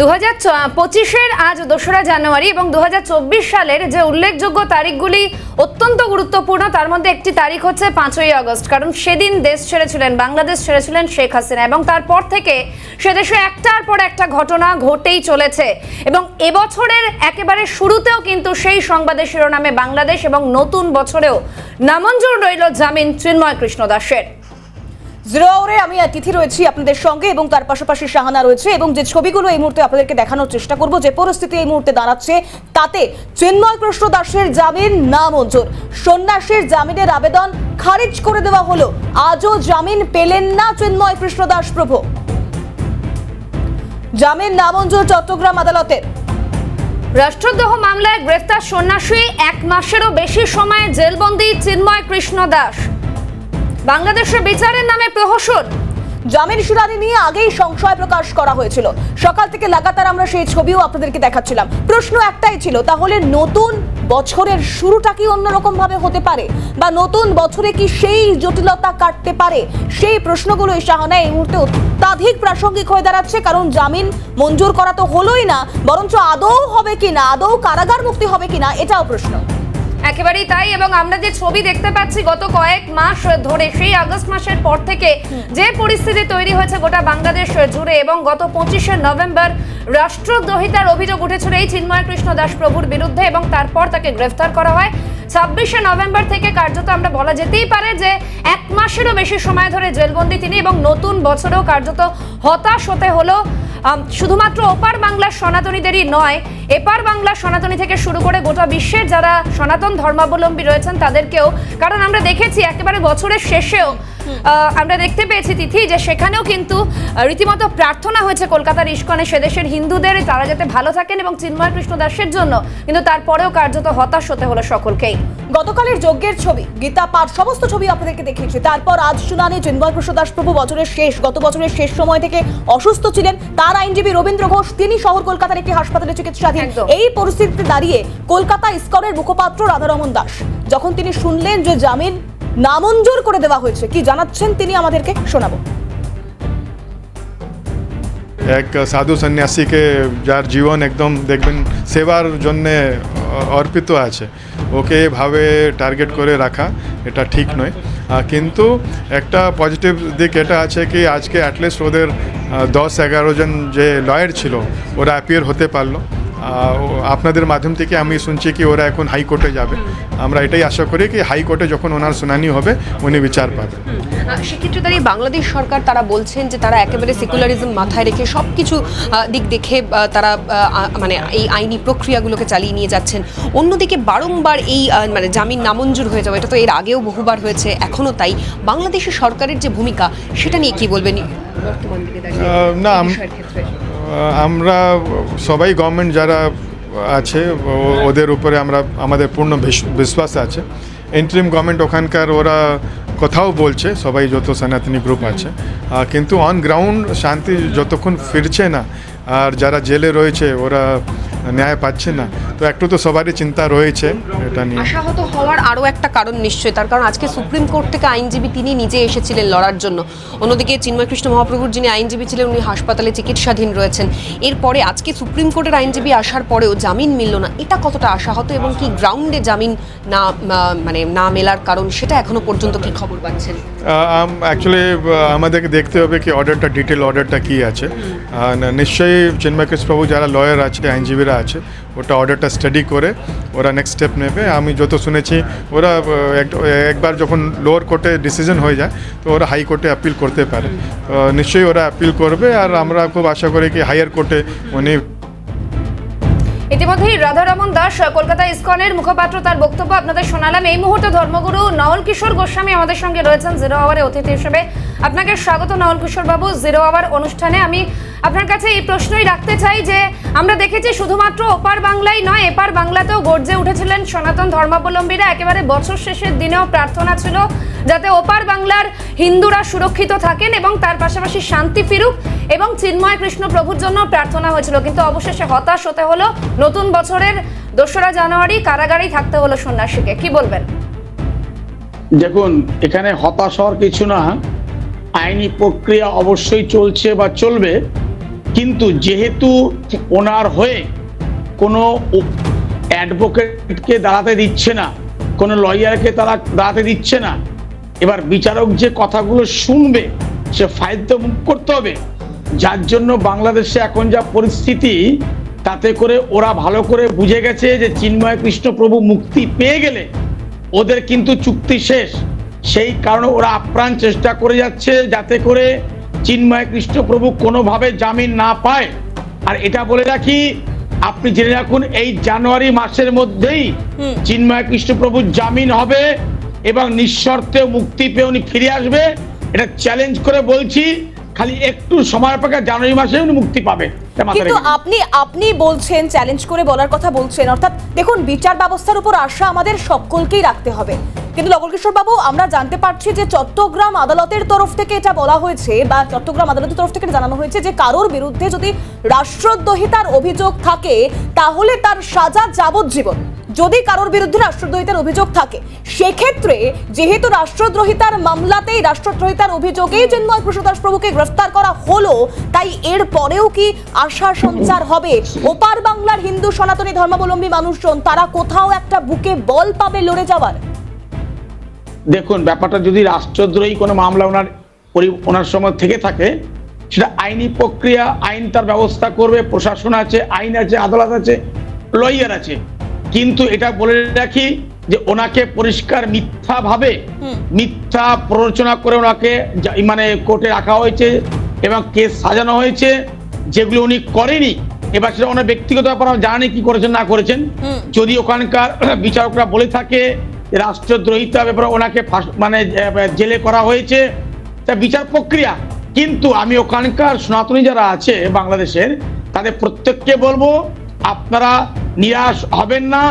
দু হাজার পঁচিশের আজ দোসরা জানুয়ারি এবং দু হাজার চব্বিশ সালের যে উল্লেখযোগ্য তারিখগুলি অত্যন্ত গুরুত্বপূর্ণ, তার মধ্যে একটি তারিখ হচ্ছে পাঁচই আগস্ট। কারণ সেদিন দেশ ছেড়েছিলেন, বাংলাদেশ ছেড়েছিলেন শেখ হাসিনা এবং তারপর থেকে সে দেশে একটার পর একটা ঘটনা ঘটেই চলেছে এবং এবছরের একেবারে শুরুতেও কিন্তু সেই সংবাদের শিরোনামে বাংলাদেশ এবং নতুন বছরেও নামঞ্জুর রইল জামিন চিন্ময় কৃষ্ণ দাসের। জিরো আওয়ারে আমি তিথি রয়েছি আপনাদের সঙ্গে এবং তার পাশাপাশি শাহানা রয়েছে এবং যে ছবিগুলো এই মুহূর্তে আপনাদেরকে দেখানোর চেষ্টা করব, যে পরিস্থিতি এই মুহূর্তে দাঁড়াচ্ছে তাতে চিন্ময় কৃষ্ণ দাসের জামিন না মঞ্জুর সন্ন্যাসীর জামিনের আবেদন খারিজ করে দেওয়া হলো। আজও জামিন পেলেন না চিন্ময় কৃষ্ণ দাস প্রভু। জামিন নামঞ্জুর চট্টগ্রাম আদালতের। রাষ্ট্রদ্রোহ মামলায় গ্রেফতার সন্ন্যাসী এক মাসেরও বেশি সময়ে জেলবন্দি চিন্ময় কৃষ্ণ দাস। বাংলাদেশে বিচারের নামে প্রহসন। জামিন শুনানি নিয়ে আগেই সংশয় প্রকাশ করা হয়েছিল। সকাল থেকে লাগাতার আমরা সেই ছবিও আপনাদেরকে দেখাচ্ছিলাম। প্রশ্ন একটাই ছিল, তাহলে নতুন বছরের শুরুটা কি অন্যরকম ভাবে হতে পারে? বা নতুন বছরে কি সেই জটিলতা কাটতে পারে? সেই প্রশ্নগুলো শাহানা এই মুহূর্তে অত্যাধিক প্রাসঙ্গিক হয়ে দাঁড়াচ্ছে, কারণ জামিন মঞ্জুর করা তো হলোই না, বরঞ্চ আদৌ হবে কিনা, আদৌ কারাগার মুক্তি হবে কিনা, এটাও প্রশ্ন। একেবারেই তাই, এবং আমরা যে ছবি দেখতে পাচ্ছি গত কয়েক মাস ধরে, সেই আগস্ট মাসের পর থেকে যে পরিস্থিতি তৈরি হয়েছে গোটা বাংলাদেশ জুড়ে, এবং গত পঁচিশে নভেম্বর রাষ্ট্রদ্রোহিতার অভিযোগ উঠেছিল এই চিন্ময় কৃষ্ণ দাস প্রভুর বিরুদ্ধে, এবং তারপর তাকে গ্রেফতার করা হয়। ছাব্বিশে নভেম্বর থেকে কার্যত আমরা বলা যেতেই পারে যে এক মাসেরও বেশি সময় ধরে জেলবন্দি তিনি এবং নতুন বছরেও কার্যত হতাশ হতে হলো। শুধুমাত্র ওপার বাংলার সনাতনীদেরই নয়, এপার বাংলার সনাতনী থেকে শুরু করে গোটা বিশ্বের যারা সনাতন ধর্মাবলম্বী রয়েছেন তাদেরকেও, কারণ আমরা দেখেছি একেবারে বছরের শেষেও আমরা দেখতে পেয়েছি তিথি যে সেখানেও কিন্তু রীতিমতো প্রার্থনা হয়েছে কলকাতার ইস্কনে সেদেশের হিন্দুদের তারা যাতে ভালো থাকেন এবং চিন্ময় কৃষ্ণ দাসের জন্য কিন্তু তারপরেও কার্যত হতাশ হতে হলো সকলকেই। গতকালের যজ্ঞের ছবি গীতা পাঠ সমস্ত ছবি আপনাদেরকে দেখিয়েছি। তারপর আজ শুনানি চিন্ময় কৃষ্ণ দাস প্রভু বছরের শেষ গত বছরের শেষ সময় থেকে অসুস্থ ছিলেন। তার আইনজীবী রবীন্দ্র ঘোষ তিনি শহর কলকাতার একটি হাসপাতালে চিকিৎসাধীন। এই পরিস্থিতিতে দাঁড়িয়ে কলকাতা ইস্কনের মুখপাত্র রাধারমন দাস যখন তিনি শুনলেন যে জামিন নামঞ্জুর করে দেওয়া হয়েছে। কি জানাচ্ছেন তিনি আমাদেরকে? শোনাবো। এক সাধু সন্ন্যাসীকে যার জীবন একদম দেখবেন সেবার জন্যে অর্পিত আছে। ওকে এভাবে টার্গেট করে রাখা এটা ঠিক নয়। কিন্তু একটা পজিটিভ দিক এটা আছে কি, আজকে অ্যাটলিস্ট ওদের দশ এগারো জন যে লয়ার ছিল, ওরা অ্যাপিয়ার হতে পারল। আপনাদের মাধ্যম থেকে আমি শুনছি কি ওরা এখন হাইকোর্টে যাবে। আমরা এটাই আশা করি কি হাইকোর্টে যখন ওনার শুনানি হবে উনি বিচার পাবেন। আহ, সেক্ষেত্রে দাঁড়িয়ে বাংলাদেশ সরকার তারা বলছেন যে তারা একেবারে সেকুলারিজম মাথায় রেখে সব কিছু দিক দেখে তারা মানে এই আইনি প্রক্রিয়াগুলোকে চালিয়ে নিয়ে যাচ্ছেন। অন্যদিকে বারংবার এই মানে জামিন নামঞ্জুর হয়ে যাওয়া এটা তো এর আগেও বহুবার হয়েছে এখনও তাই। বাংলাদেশের সরকারের যে ভূমিকা সেটা নিয়ে কি বলবেন? বর্তমান দিকে না, আমরা সবাই গভর্নমেন্ট যারা আছে ওদের উপরে আমরা, আমাদের পূর্ণ বিশ্বাস আছে। ইন্টারিম গভর্নমেন্ট ওখানকার ওরা কথাও বলছে, সবাই যত সনাতনী গ্রুপ আছে। কিন্তু অন গ্রাউন্ড শান্তি যতক্ষণ ফিরছে না, আর যারা জেলে রয়েছে, ওরা ন্যায় পাচ্ছে না। তো একটু তো সবারই চিন্তা রয়েছে এটা নিয়ে। আশাহত হওয়ার আরও একটা কারণ নিশ্চয়ই, তার কারণ আজকে সুপ্রিম কোর্ট থেকে আইনজীবী তিনি নিজে এসেছিলেন লড়ার জন্য। অন্যদিকে চিন্ময় কৃষ্ণ মহাপ্রভুর যিনি আইনজীবী ছিলেন, উনি হাসপাতালে চিকিৎসাধীন রয়েছেন। এরপরে আজকে সুপ্রিম কোর্টের আইনজীবী আসার পরেও জামিন মিলল না। এটা কতটা আশাহত এবং কি গ্রাউন্ডে জামিন না মানে না মেলার কারণ, সেটা এখনও পর্যন্ত কি খবর পাচ্ছেন? অ্যাকচুয়ালি আমাদেরকে দেখতে হবে কি অর্ডারটা ডিটেল অর্ডারটা কী আছে। নিশ্চয়ই চিন্ময় কৃষ্ণবাবু যারা লয়ার আছে, আইনজীবীরা আছে, ওটা অর্ডারটা স্টাডি করে ওরা নেক্সট স্টেপ নেবে। আমি যত শুনেছি, ওরা এক- একবার যখন লোয়ার কোর্টে ডিসিশন হয়ে যায়, তো ওরা হাই কোর্টে অ্যাপিল করতে পারে। নিশ্চয়ই ওরা অ্যাপিল করবে, আর আমরা খুব আশা করি কি হায়ার কোর্টে উনি ইতিমধ্যেই রাধারমন দাস কলকাতা ইসকনের মুখপাত্র, তার বক্তব্য আপনাদের শোনালাম। এই মুহূর্তে ধর্মগুরু নওল কিশোর গোস্বামী আমাদের সঙ্গে রয়েছেন জিরো আওয়ারে অতিথি হিসেবে। আপনাকে স্বাগত নওল কিশোর বাবু জিরো আওয়ার অনুষ্ঠানে আমি আপনার কাছে এই প্রশ্নই রাখতে চাই যে, আমরা দেখেছি শুধুমাত্র ওপার বাংলায় নয়, এপার বাংলাতেও গর্জে উঠেছিলেন সনাতন ধর্মাবলম্বীরা। একেবারে বছর শেষের দিনেও প্রার্থনা ছিল যাতে ওপার বাংলার হিন্দুরা সুরক্ষিত থাকেন এবং তার পাশাপাশি শান্তি ফিরুক এবং চিন্ময় কৃষ্ণ প্রভুর জন্য প্রার্থনা হয়েছিল। কিন্তু অবশেষে হতাশ হতে হলো। নতুন বছরের দোসরা জানুয়ারি কারাগারেই থাকতে হলো সন্ন্যাসীকে। কি বলবেন? দেখুন, এখানে হতাশ হওয়ার কিছু না। আইনি প্রক্রিয়া অবশ্যই চলছে বা চলবে। কিন্তু যেহেতু ওনার হয়ে কোনো অ্যাডভোকেটকে দাঁড়াতে দিচ্ছে না, কোনো লয়ারকে তারা দাঁড়াতে দিচ্ছে না, এবার বিচারক যে কথাগুলো শুনবে, সে ফাইল তো মুখ করতে হবে। যার জন্য বাংলাদেশে এখন যা পরিস্থিতি, তাতে করে ওরা ভালো করে বুঝে গেছে যে চিন্ময় কৃষ্ণপ্রভু মুক্তি পেয়ে গেলে ওদের কিন্তু চুক্তি শেষ। সেই কারণে ওরা আপ্রাণ চেষ্টা করে যাচ্ছে যাতে করে চিন্ময় কৃষ্ণপ্রভু কোনোভাবে জামিন না পায়। আর এটা বলে রাখি আপনি জেনে রাখুন এই জানুয়ারি মাসের মধ্যেই চিন্ময় কৃষ্ণপ্রভুর জামিন হবে এবং নিঃশর্তে মুক্তি পেয়ে উনি ফিরে আসবে। এটা চ্যালেঞ্জ করে বলছি খালি একটু সময় অপেক্ষা জানুয়ারি মাসে উনি মুক্তি পাবে। কিন্তু আপনি আপনি বলছেন চ্যালেঞ্জ করে বলার কথা বলছেন অর্থাৎ দেখুন বিচার ব্যবস্থার উপর আশা আমাদের সকলকেই রাখতে হবে। কিন্তু নবলকিশোর বাবু, আমরা জানতে পারছি যে চট্টগ্রাম আদালতের তরফ থেকে এটা বলা হয়েছে, বা চট্টগ্রাম আদালতের তরফ থেকে জানানো হয়েছে যে কারোর বিরুদ্ধে যদি রাষ্ট্রদ্রোহিতার অভিযোগ থাকে, তাহলে তার সাজা যাবজ্জীবন। যদি কারোর বিরুদ্ধে রাষ্ট্রদ্রোহিতার অভিযোগ থাকে, সেক্ষেত্রে যেহেতু রাষ্ট্রদ্রোহিতার মামলাতেই রাষ্ট্রদ্রোহিতার অভিযোগেই চিন্ময় প্রসাদ প্রভুকে গ্রেফতার করা হলো, তাই এর পরেও কি আশা সঞ্চার হবে? ওপার বাংলার হিন্দু সনাতনী ধর্মাবলম্বী মানুষজন, তারা কোথাও একটা বুকে বল পাবে লড়ে যাওয়ার? দেখুন ব্যাপারটা যদি রাষ্ট্রদ্রোহী কোনো মামলা ওনার পরি- ওনার সময় থেকে থাকে সেটা আইনি প্রক্রিয়া আইন তার ব্যবস্থা করবে প্রশাসন আছে আইন আছে আদালত আছে লয়ার আছে। কিন্তু এটা বলে রাখি যে ওনাকে পরিষ্কার মিথ্যা ভাবে মিথ্যা প্ররোচনা করে ওনাকে মানে কোর্টে রাখা হয়েছে এবং কেস সাজানো হয়েছে যেগুলো উনি করেনি। এবার সেটা ওনার ব্যক্তিগত ব্যাপার আমরা জানি কি করেছেন না করেছেন। যদি ওখানকার বিচারকরা বলে থাকে রাষ্ট্রদ্রোহিতা ব্যাপারে ওনাকে মানে জেলে করা হয়েছে। তা বিচার প্রক্রিয়া। কিন্তু আমি ওখানকার সনাতনী যারা আছে বাংলাদেশের তাদের প্রত্যেককে বলব আপনারা নিরাশ হবেন না।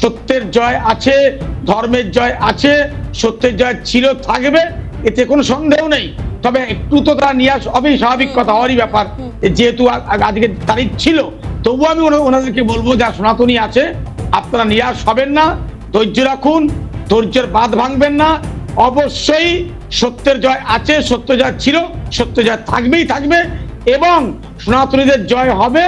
সত্যের জয় আছে ধর্মের জয় আছে সত্যের জয় ছিল থাকবে এতে কোনো সন্দেহ নেই। তবে একটু তো তারা নিরাশ হবেই স্বাভাবিক কথা হওয়ারই ব্যাপার। যেহেতু আজকে তারিখ ছিল তবুও আমি ওনাদেরকে বলব যা সনাতনী আছে আপনারা নিরাশ হবেন না। ধৈর্য রাখুন, ধৈর্যের বাঁধ ভাঙবেন না। অবশ্যই সত্যের জয় আছে, সত্য জয় ছিল, সত্য জয় থাকবেই থাকবে এবং সনাতনীদের জয় হবে।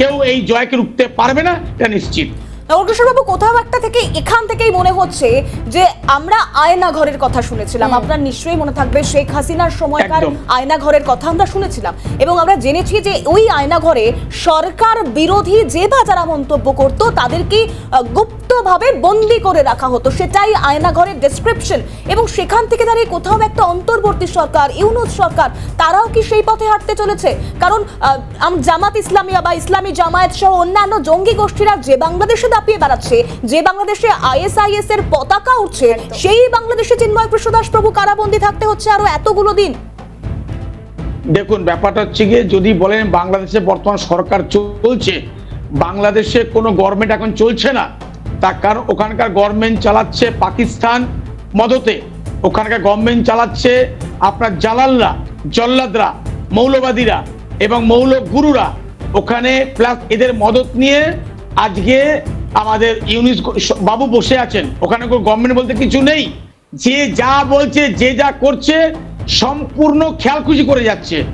কেউ এই জয়কে রুখতে পারবে না, এটা নিশ্চিত। নবকিশোর বাবু কোথাও একটা থেকে এখান থেকেই মনে হচ্ছে যে আমরা আয়না ঘরের কথা শুনেছিলাম। আপনার নিশ্চয়ই মনে থাকবে শেখ হাসিনার সময়কার আয়না ঘরের কথা আমরা শুনেছিলাম এবং আমরা জেনেছি যে ওই আয়না ঘরে সরকার বিরোধী যে বা যারা মন্তব্য করত তাদেরকে গুপ্তভাবে বন্দি করে রাখা হতো। সেটাই আয়না ঘরের ডেসক্রিপশন এবং সেখান থেকে দাঁড়িয়ে কোথাও একটা অন্তর্বর্তী সরকার ইউনুস সরকার তারাও কি সেই পথে হাঁটতে চলেছে? কারণ জামাত ইসলামিয়া বা ইসলামী জামায়াত সহ অন্যান্য জঙ্গি গোষ্ঠীরা যে বাংলাদেশে দাপিয়ে বেড়াচ্ছে। যে বাংলাদেশে আইএসআইএস এর পতাকা উঠছে সেই বাংলাদেশে চিন্ময় কৃষ্ণদাস প্রভু কারাবন্দী থাকতে হচ্ছে আরও এতগুলো দিন। দেখুন ব্যাপারটা হচ্ছে গিয়ে যদি বলেন বাংলাদেশে বর্তমান সরকার চলছে বাংলাদেশে কোনো গভর্নমেন্ট এখন চলছে না তার কারণ ওখানকার গভর্নমেন্ট চালাচ্ছে পাকিস্তান মদতে। ওখানকার গভর্নমেন্ট চালাচ্ছে আপনার জালালরা জল্লাদরা মৌলবাদীরা এবং মৌল গুরুরা ওখানে প্লাস এদের মদত নিয়ে আজকে আমাদের ইউনিস বাবু বসে আছেন। ওখানে কোনো গভর্নমেন্ট বলতে কিছু নেই। যে যা বলছে, যে যা করছে, সম্পূর্ণ খেয়ালখুশি করে যাচ্ছে।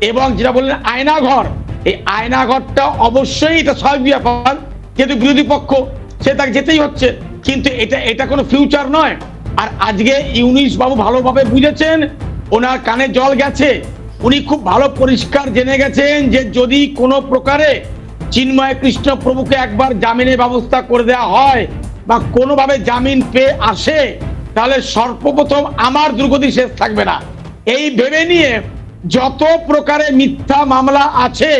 এবং যেটা বললেন আয়নাঘর, এই আয়নাঘরটা অবশ্যই এটা স্বাভাবিক ব্যাপার যেহেতু বিরোধী পক্ষ, সে তাকে যেতেই হচ্ছে। কিন্তু এটা এটা কোনো ফিউচার নয়। আর আজকে ইউনিস বাবু ভালোভাবে বুঝেছেন, ওনার কানে জল গেছে। উনি খুব ভালো পরিষ্কার জেনে গেছেন যে যদি কোনো প্রকারে চিন্ময় কৃষ্ণ প্রভুকে একবার জামিনের ব্যবস্থা করে দেওয়া হয় বা কোনোভাবে জামিন পেয়ে আসে, তাহলে সর্বপ্রথম আমার দুর্গতি শেষ থাকবে না। এই ভেবে নিয়ে যত প্রকারে মিথ্যা মামলা আছে,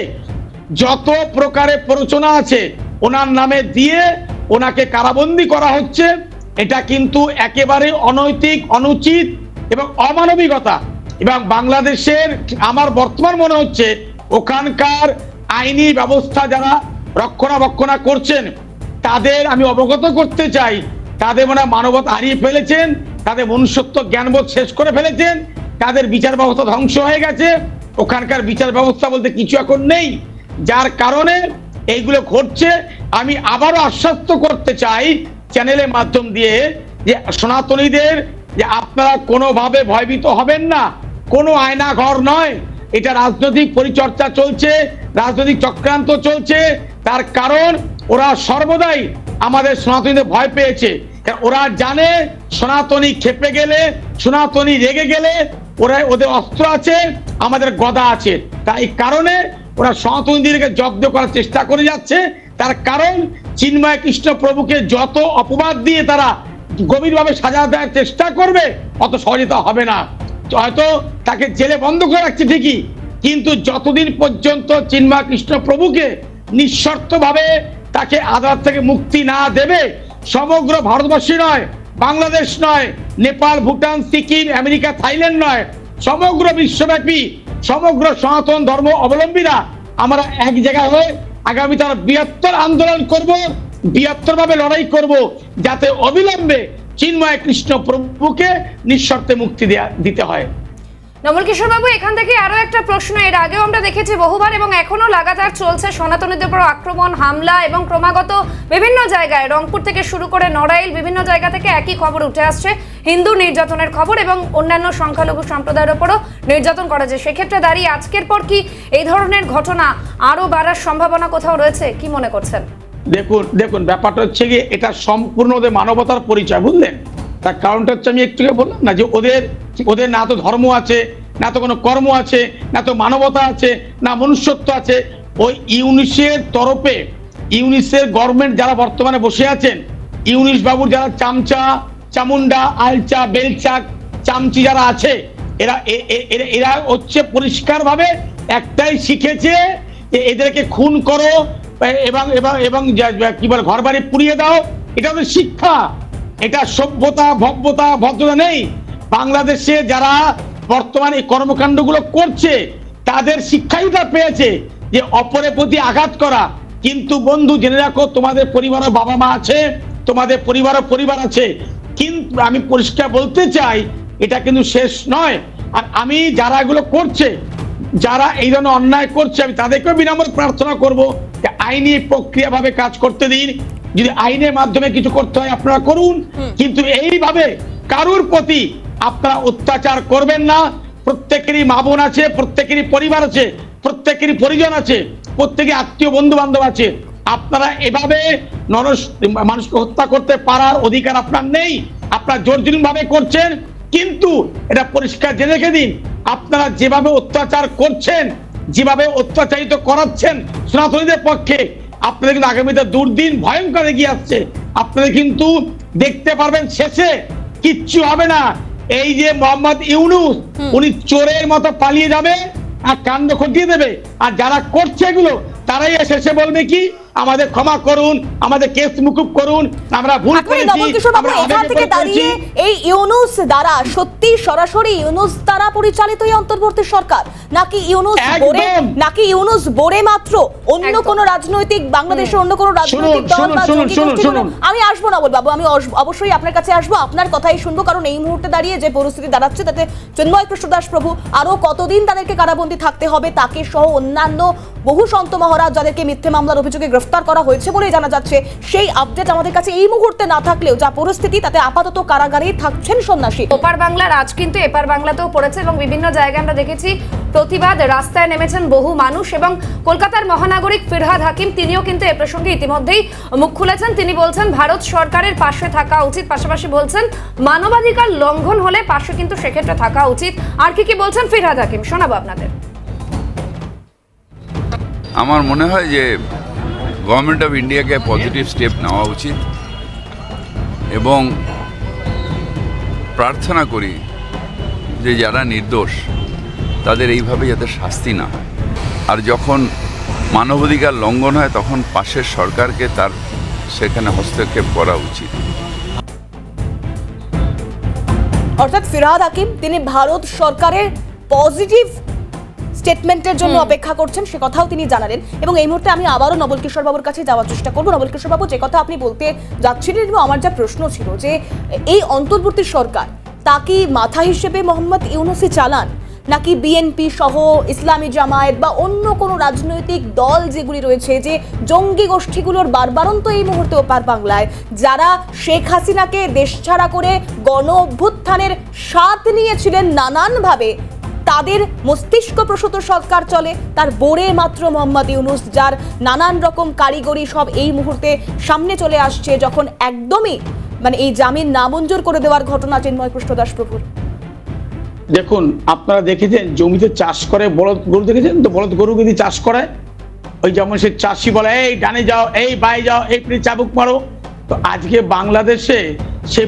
যত প্রকারে প্ররোচনা আছে, ওনার নামে দিয়ে ওনাকে কারাবন্দি করা হচ্ছে, এটা কিন্তু একেবারে অনৈতিক, অনুচিত এবং অমানবিকতা। এবং বাংলাদেশের, আমার বর্তমান মনে হচ্ছে, ওখানকার আইনি ব্যবস্থা যারা রক্ষণাবেক্ষণা করছেন, তাদের আমি অবগত করতে চাই। তাদের মনে মানবতা হারিয়ে ফেলেছেন, তাদের মনুষ্যত্ব জ্ঞানবোধ শেষ করে ফেলেছেন, তাদের বিচার ব্যবস্থা ধ্বংস হয়ে গেছে। ওখানকার বিচার ব্যবস্থা বলতে কিছু এখন নেই। যার কারণে এইগুলো ঘটছে। আমি আবারও আশ্বস্ত করতে চাই চ্যানেলের মাধ্যম দিয়ে যে সনাতনীদের, যে আপনারা কোনোভাবে ভয়ভীত হবেন না। কোনো আয়না ঘর নয়। এটা রাজনৈতিক পরিচর্চা চলছে, রাজনৈতিক চক্রান্ত চলছে। তার কারণ, ওরা সর্বদাই আমাদের সনাতনীদের ভয় পেয়েছে। ওরা জানে সনাতনী খেপে গেলে, সনাতনী রেগে গেলে ওরা, ওদের অস্ত্র আছে, আমাদের গদা আছে। তাই কারণে ওরা সনাতনীদেরকে জব্দ করার চেষ্টা করে যাচ্ছে। তার কারণ, চিন্ময় কৃষ্ণ প্রভুকে যত অপবাদ দিয়ে তারা গভীরভাবে সাজা দেওয়ার চেষ্টা করবে, অত সহজে তা হবে না। হয়তো তাকে জেলে বন্ধ করে রাখছে ঠিকই, কিন্তু যতদিন পর্যন্ত চিন্ময় কৃষ্ণ প্রভুকে নিঃশর্তভাবে তাকে আদালত থেকে মুক্তি না দেবে, সমগ্র ভারতবর্ষী নয়, বাংলাদেশ নয়, নেপাল, ভুটান, সিকিম, আমেরিকা, থাইল্যান্ড নয়, সমগ্র বিশ্বব্যাপী, সমগ্র সনাতন ধর্ম অবলম্বীরা আমরা এক জায়গায় হয়ে আগামী তার বৃহত্তর আন্দোলন করব বৃহত্তর ভাবে লড়াই করব, যাতে অবিলম্বে চিন্ময় কৃষ্ণ প্রভুকে নিঃশর্তে মুক্তি দিতে হয়। নমল কিশোর বাবু এখান থেকে আরও একটা প্রশ্ন। এর আগেও আমরা দেখেছি বহুবার এবং এখনও লাগাতার চলছে সনাতনীদের উপর আক্রমণ, হামলা এবং ক্রমাগত বিভিন্ন জায়গায়, রংপুর থেকে শুরু করে নড়াইল, বিভিন্ন জায়গা থেকে একই খবর উঠে আসছে। হিন্দু নির্যাতনের খবর এবং অন্যান্য সংখ্যালঘু সম্প্রদায়ের উপরও নির্যাতন করা যায়। সেক্ষেত্রে দাঁড়িয়ে আজকের পর কি এই ধরনের ঘটনা আরও বাড়ার সম্ভাবনা কোথাও রয়েছে? কি মনে করছেন? দেখুন দেখুন, ব্যাপারটা হচ্ছে গিয়ে এটা সম্পূর্ণ ওদের মানবতার পরিচয়, বুঝলেন? তার কারণটা হচ্ছে আমি একটু বললাম না যে ওদের ওদের না তো ধর্ম আছে, না তো কোনো কর্ম আছে, না তো মানবতা আছে, না মনুষ্যত্ব আছে। ওই ইউনিসের তরফে, ইউনিসের গভর্নমেন্ট যারা বর্তমানে বসে আছেন ইউনিস বাবুর যারা চামচা চামুন্ডা আলচা, বেলচাক, চামচি যারা আছে এরা, এরা- হচ্ছে পরিষ্কারভাবে একটাই শিখেছে যে এদেরকে খুন করো এবং এবং এবং কি বলে ঘর বাড়ি পুড়িয়ে দাও, এটা হচ্ছে শিক্ষা। এটা সভ্যতা, ভব্যতা, ভদ্রতা নেই। বাংলাদেশে যারা বর্তমানে কর্মকাণ্ডগুলো করছে, তাদের শিক্ষাই পেয়েছে, যে অপরের প্রতি আঘাত করা। কিন্তু বন্ধু, জেনে রাখো, তোমাদের পরিবারের বাবা মা আছে, তোমাদের পরিবারের পরিবার আছে। কিন্তু আমি পরিষ্কার বলতে চাই, এটা কিন্তু শেষ নয়। আর আমি যারা এগুলো করছে যারা এই ধরনের অন্যায় করছে আমি তাদেরকেও বিনম্র প্রার্থনা করব যে আইনি প্রক্রিয়া ভাবে কাজ করতে দিন। যদি আইনের মাধ্যমে কিছু করতে হয় আপনারা করুন। কিন্তু এইভাবে কারুর প্রতি আপনারা অত্যাচার করবেন না। প্রত্যেকেরই মা বোন আছে প্রত্যেকেরই পরিবার আছে প্রত্যেকেরই পরিজন আছে প্রত্যেকে আত্মীয় বন্ধু বান্ধব আছে। আপনারা এভাবে মানুষকে হত্যা করতে পারার অধিকার আপনার নেই। আপনারা জোরজুলুম ভাবে করছেন। কিন্তু এটা পরিষ্কার জেনে রেখে দিন আপনারা যেভাবে অত্যাচার করছেন যেভাবে অত্যাচারিত করাচ্ছেন সনাতনীদের পক্ষে আপনাদের কিন্তু আগামীতে দুর্দিন ভয়ঙ্কর এগিয়ে আসছে। আপনাদের কিন্তু দেখতে পারবেন শেষে কিচ্ছু হবে না। এই যে মোহাম্মদ ইউনুস উনি চোরের মতো পালিয়ে যাবে আর কাণ্ড ঘটিয়ে দেবে। আর যারা করছে এগুলো তারাই শেষে বলবে কি আমাদের ক্ষমা করুন আমাদের কেস মুকুব করুন আমরা ভুল করেছি আমরা এখান থেকে দাঁড়িয়ে এই ইউনুস দ্বারা সত্যি সরাসরি ইউনুস দ্বারা পরিচালিত এই অন্তর্বর্তী সরকার? নাকি ইউনুস। বোরে নাকি ইউনুস বোরে মাত্র অন্য কোন রাজনৈতিক বাংলাদেশের অন্য কোন রাজনৈতিক দল বা আমি আসব নবল বাবু আমি অবশ্যই আপনার কাছে আসব আপনার কথাই শুনব কারণ এই মুহূর্তে দাঁড়িয়ে যে পরিস্থিতি দাঁড়াচ্ছে তাতে চিন্ময় কৃষ্ণদাস প্রভু আরও কতদিন তাদেরকে কারাবন্দী থাকতে হবে তাকে সহ অন্যান্য বহু সন্ত মহারাজ যাদেরকে মিথ্যে মামলার অভিযোগে গ্রেফতার করা হয়েছে বলেই জানা যাচ্ছে। সেই আপডেট আমাদের কাছে এই মুহূর্তে না থাকলেও যা পরিস্থিতি তাতে আপাতত কারাগারেই থাকছেন সন্ন্যাসী। ওপার বাংলার আজ কিন্তু এপার বাংলাতেও পড়েছে এবং বিভিন্ন জায়গায় আমরা দেখেছি প্রতিবাদ রাস্তায় নেমেছেন বহু মানুষ এবং কলকাতার মহানাগরিক ফিরহাদ হাকিম তিনিও কিন্তু এ প্রসঙ্গে ইতিমধ্যেই মুখ খুলেছেন। তিনি বলছেন ভারত সরকারের পাশে থাকা উচিত। পাশাপাশি বলছেন মানবাধিকার লঙ্ঘন হলে পাশে কিন্তু সেক্ষেত্রে থাকা উচিত। আর কি কি বলছেন ফিরহাদ হাকিম শোনাবো আপনাদের। আমার মনে হয় যে গভর্নমেন্ট অফ ইন্ডিয়াকে পজিটিভ স্টেপ নেওয়া উচিত এবং প্রার্থনা করি যে যারা নির্দোষ, তাদের এইভাবে যাতে শাস্তি না হয়। আর যখন মানবাধিকার লঙ্ঘন হয়, তখন পাশের সরকারকে তার সেখানে হস্তক্ষেপ করা উচিত। অর্থাৎ ফিরাদ হাকিম, তিনি ভারত সরকারের পজিটিভ স্টেটমেন্টের জন্য অপেক্ষা করছেন সে কথাও তিনি জানালেন। এবং এই মুহূর্তে আমি আবারও নবল কিশোর বাবুর কাছে যাওয়ার চেষ্টা করব। নবল কিশোর বাবু যে কথা আপনি বলতে যাচ্ছিলেন এবং আমার যা প্রশ্ন ছিল যে এই অন্তর্বর্তী সরকার তাকে মাথা হিসেবে মোহাম্মদ ইউনুসি চালান? নাকি বিএনপি সহ ইসলামী জামায়াত বা অন্য কোনো রাজনৈতিক দল যেগুলি রয়েছে যে জঙ্গি গোষ্ঠীগুলোর বারবারন্ত এই মুহূর্তে ওপার বাংলায় যারা শেখ হাসিনাকে দেশছাড়া করে গণ অভ্যুত্থানের স্বাদ নিয়েছিলেন নানানভাবে তাদের মস্তিষ্ক প্রসূত সরকার চলে, তার বোরে মাত্র মোহাম্মদ ইউনুস, যার নানান রকম কারিগরি সব এই মুহূর্তে সামনে চলে আসছে যখন একদমই মানে এই জামিন নামঞ্জুর করে দেওয়ার ঘটনা চিন্ময় কৃষ্ণ দাস প্রভুর। দেখুন, আপনারা দেখেছেন, জমিতে চাষ করে বলদ গরু দেখেছেন তো? বলদ গরু যদি চাষ করে, ওই যেমন সে চাষি বলে, এই ডানে যাও, এই বাই যাও, এই পিঠে চাবুক মারো। তো আজকে বাংলাদেশে সে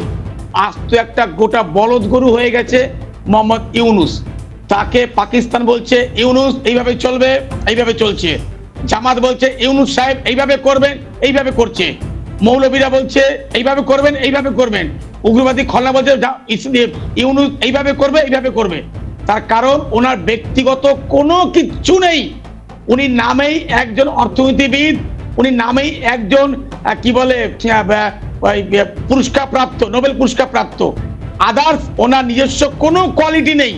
আস্ত একটা গোটা বলদ গরু হয়ে গেছে মোহাম্মদ ইউনুস। তাকে পাকিস্তান বলছে, ইউনুস এইভাবে চলবে, এইভাবে চলছে। জামাত বলছে, ইউনুস সাহেব এইভাবে করবেন, এইভাবে করছে। মৌলবীরা বলছে, এইভাবে করবেন এইভাবে করবেন। উগ্রবাদী খলনা বলছে ইউনুস এইভাবে করবে এইভাবে করবে। তার কারণ ওনার ব্যক্তিগত কোনো কিচ্ছু নেই। উনি নামেই একজন অর্থনীতিবিদ, উনি নামেই একজন কি বলে পুরস্কার প্রাপ্ত নোবেল পুরস্কার প্রাপ্ত আদার্স ওনার নিজস্ব কোনো কোয়ালিটি নেই।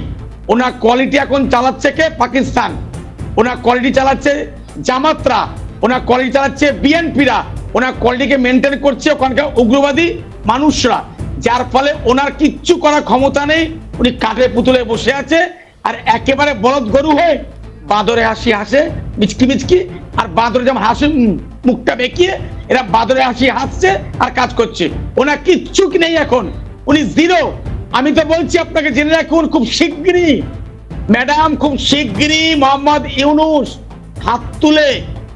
ওনার কোয়ালিটি এখন চালাচ্ছে কে? পাকিস্তান। ওনার কোয়ালিটি চালাচ্ছে জামাতরা। ওনার কোয়ালিটি চালাচ্ছে বিএনপিরা। ওনার কোয়ালিটিকে মেনটেন করছে ওখানকার উগ্রবাদী মানুষরা। যার ফলে ওনার কিচ্ছু করার ক্ষমতা নেই। উনি কাঠে পুতুলে বসে আছে আর একেবারে বলদ গরু হয়ে বাঁদরে হাসি হাসে, মিচকি মিচকি, আর বাঁদরে যেমন হাসি মুখটা বেঁকিয়ে, এরা বাঁদরে হাসি হাসছে আর কাজ করছে। ওনার কিচ্ছু নেই এখন। উনি জিরো আমি তো বলছি আপনাকে জেনে রাখুন, খুব শিগগিরই, ম্যাডাম, খুব শিগগিরই মোহাম্মদ ইউনুস হাত তুলে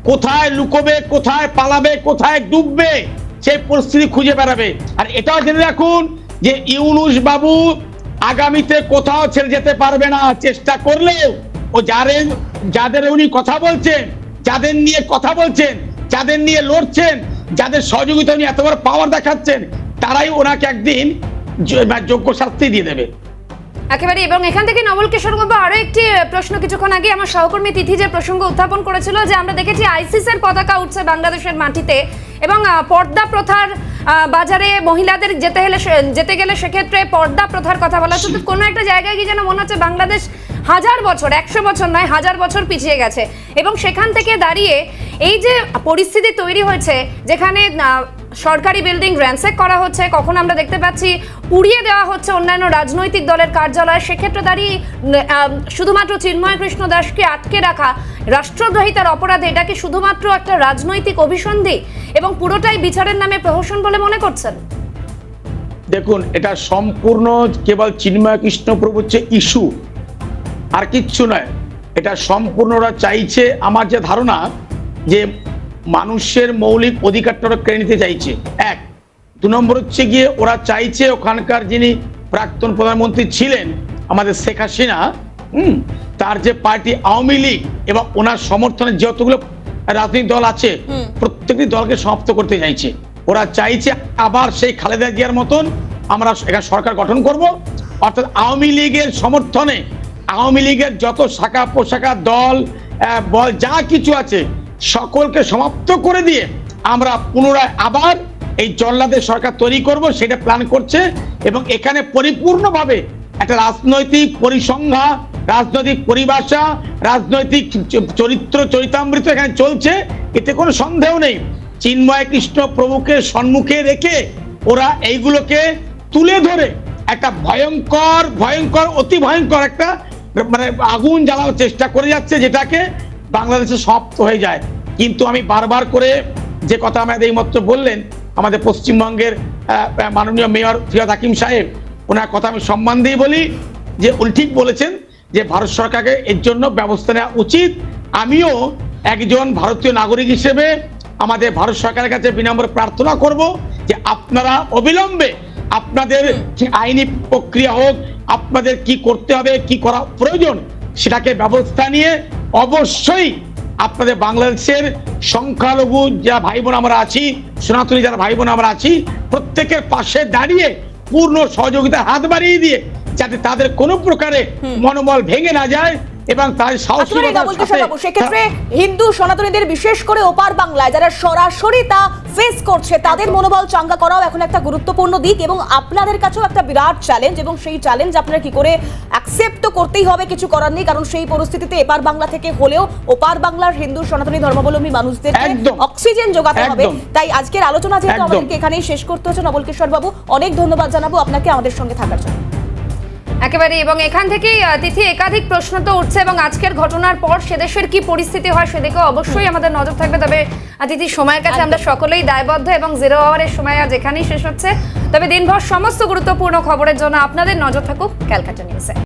কোথায় লুকোবে, কোথায় পালাবে, কোথায় ডুববে, সেই পরিস্থিতি খুঁজে বেড়াবে। আর এটাও জেনে রাখুন যে ইউনুস বাবু আগামীতে কোথাও ছেড়ে যেতে পারবে না। চেষ্টা করলেও ও যাদের যাদের উনি কথা বলছেন, যাদের নিয়ে কথা বলছেন, যাদের নিয়ে লড়ছেন, যাদের সহযোগিতা উনি এত বড় পাওয়ার দেখাচ্ছেন, তারাই ওনাকে একদিন যোগ্য শাস্তি দিয়ে দেবে। একেবারে এবং এখান থেকে নবল কিশোর বাবু আরও একটি প্রশ্ন কিছুক্ষণ আগে আমার সহকর্মী তিথি যে প্রসঙ্গ উত্থাপন করেছিল যে আমরা দেখেছি আইসিসের পতাকা উঠছে বাংলাদেশের মাটিতে এবং পর্দা প্রথার বাজারে মহিলাদের যেতে হলে যেতে গেলে সেক্ষেত্রে পর্দা প্রথার কথা বলা হচ্ছে। কোনো একটা জায়গায় গিয়ে যেন মনে হচ্ছে বাংলাদেশ হাজার বছর, একশো বছর নয়, হাজার বছর পিছিয়ে গেছে। এবং সেখান থেকে দাঁড়িয়ে এই যে পরিস্থিতি তৈরি হয়েছে, যেখানে সরকারি বিল্ডিং র্যান্সেক করা হচ্ছে, কখন আমরা দেখতে পাচ্ছি উড়িয়ে দেওয়া হচ্ছে অন্যান্য রাজনৈতিক দলের কার্যালয়, সেক্ষেত্রে দাঁড়িয়ে শুধুমাত্র চিন্ময় কৃষ্ণ দাসকে আটকে রাখা, রাষ্ট্রদ্রোহিতার অপরাধে এটা কি শুধুমাত্র একটা রাজনৈতিক অভিসন্ধি এবং পুরোটাই বিচারের নামে প্রহসন বলে মনে করছেন? দেখুন, এটা সম্পূর্ণ কেবল চিন্ময় কৃষ্ণ প্রভু হচ্ছে ইস্যু আর কিচ্ছু নয়। এটা সম্পূর্ণরা চাইছে আমার যে ধারণা যে মানুষের মৌলিক অধিকারটা ওরা কেড়ে নিতে চাইছে। এক। দু নম্বর হচ্ছে গিয়ে ওরা চাইছে ওখানকার যিনি প্রাক্তন প্রধানমন্ত্রী ছিলেন আমাদের শেখ হাসিনা হুম তার যে পার্টি আওয়ামী লীগ এবং ওনার সমর্থনে যতগুলো রাজনৈতিক দল আছে প্রত্যেকটি দলকে সমাপ্ত করতে চাইছে। ওরা চাইছে আবার সেই খালেদা জিয়ার মতন আমরা এখানে সরকার গঠন করব অর্থাৎ আওয়ামী লীগের সমর্থনে আওয়ামী লীগের যত শাখা পোশাখা দল যা কিছু আছে, সকলকে সমাপ্ত করে দিয়ে আমরা পুনরায় আবার এই জল্লাদের সরকার তৈরি করব, সেটা প্ল্যান করছে এবং এখানে পরিপূর্ণভাবে একটা রাজনৈতিক পরিসংখ্যা, রাজনৈতিক পরিভাষা, রাজনৈতিক চরিত্র চরিতামৃত এখানে চলছে, এতে কোনো সন্দেহ নেই। চিন্ময় কৃষ্ণ প্রভুকে সম্মুখে রেখে ওরা এইগুলোকে তুলে ধরে একটা ভয়ঙ্কর ভয়ঙ্কর, অতি ভয়ঙ্কর একটা মানে আগুন জ্বালানোর চেষ্টা করে যাচ্ছে, যেটাকে বাংলাদেশে সমাপ্ত হয়ে যায়। কিন্তু আমি বারবার করে যে কথা আমাদের এইমাত্র বললেন, আমাদের পশ্চিমবঙ্গের মাননীয় মেয়র ফিরাদ হাকিম সাহেব, ওনার কথা আমি সম্মান দিয়ে বলি যে উনি ঠিক বলেছেন যে ভারত সরকারকে এর জন্য ব্যবস্থা নেওয়া উচিত। আমিও একজন ভারতীয় নাগরিক হিসেবে আমাদের ভারত সরকারের কাছে বিনম্র প্রার্থনা করব যে আপনারা অবিলম্বে আপনাদের আইনি প্রক্রিয়া হোক আপনাদের কি করতে হবে কি করা প্রয়োজন সেটাকে ব্যবস্থা নিয়ে অবশ্যই আপনাদের বাংলাদেশের সংখ্যালঘু যারা ভাই বোন আমরা আছি সনাতনী যারা ভাই বোন আমরা আছি প্রত্যেকের পাশে দাঁড়িয়ে পূর্ণ সহযোগিতা হাত বাড়িয়ে দিয়ে যাতে তাদের কোনো প্রকারে মনোবল ভেঙে না যায়। এবং সাহসিকতার সাথে সেক্ষেত্রে হিন্দু সনাতনীদের বিশেষ করে ওপার বাংলায় যারা সরাসরি তা ফেস করছে তাদের মনোবল চাঙ্গা করাও এখন একটা গুরুত্বপূর্ণ দিক এবং আপনাদের কাছেও একটা বিরাট চ্যালেঞ্জ এবং সেই চ্যালেঞ্জ আপনারা কি করে অ্যাকসেপ্ট তো করতেই হবে কিছু করার নেই কারণ সেই পরিস্থিতিতে এপার বাংলা থেকে হলেও ওপার বাংলার হিন্দু সনাতনী ধর্মাবলম্বী মানুষদের অক্সিজেন যোগাতে হবে। তাই আজকের আলোচনা যেহেতু আমাদেরকে এখানেই শেষ করতে হচ্ছে নবল কিশোর বাবু অনেক ধন্যবাদ জানাব আপনাকে আমাদের সঙ্গে থাকার জন্য। একেবারে এবং এখান থেকেই তিথি একাধিক প্রশ্ন তো উঠছে এবং আজকের ঘটনার পর সেদেশের কি পরিস্থিতি হয় সেদিকে অবশ্যই আমাদের নজর থাকবে। তবে তিথি সময়ের কাছে আমরা সকলেই দায়বদ্ধ এবং জিরো আওয়ারের সময় আজ এখানেই শেষ হচ্ছে। তবে দিনভর সমস্ত গুরুত্বপূর্ণ খবরের জন্য আপনাদের নজর থাকুক ক্যালকাটা নিউজে।